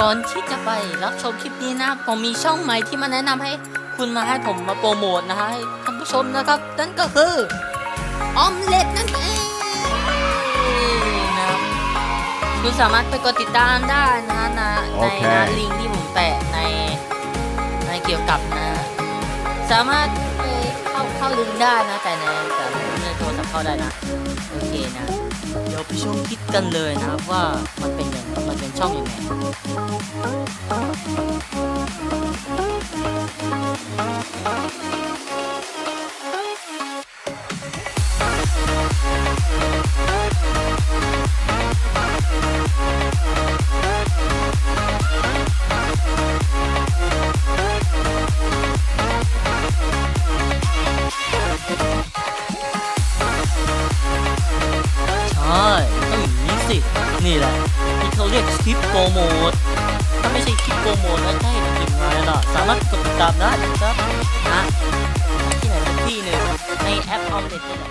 ก่อนที่จะไปรับชมคลิปนี้นะ ผมมีช่องใหม่ที่มาแนะนำให้คุณมาให้ผมมาโปรโมทนะฮะให้ท่านผู้ชมนะครับ นั่นก็คือออมเล็ตนั่นเองนะครับคุณสามารถไปกดติดตามได้นะฮะนะในโอเคนะลิงก์ที่ผมแปะในในเกี่ยวกับนะ สามารถไปเข้าเข้าลิงก์ได้นะแต่ในแต่ในโทรศัพท์เข้าได้นะโอเคนะเดี๋ยวไปชมคลิปกันเลยนะครับว่ามันเป็นยังมันเป็นช่องยังไง ต้องอย่างนี้สิ นี่แหละที่เขาเรียกคลิปโปรโมทถ้าไม่ใช่คลิปโปรโมทแล้วให้ทำยังไงล่ะสามารถกดติดตามได้ครับนะที่ไหนที่หนึ่งในแอปออมเด็ดนี่แหละ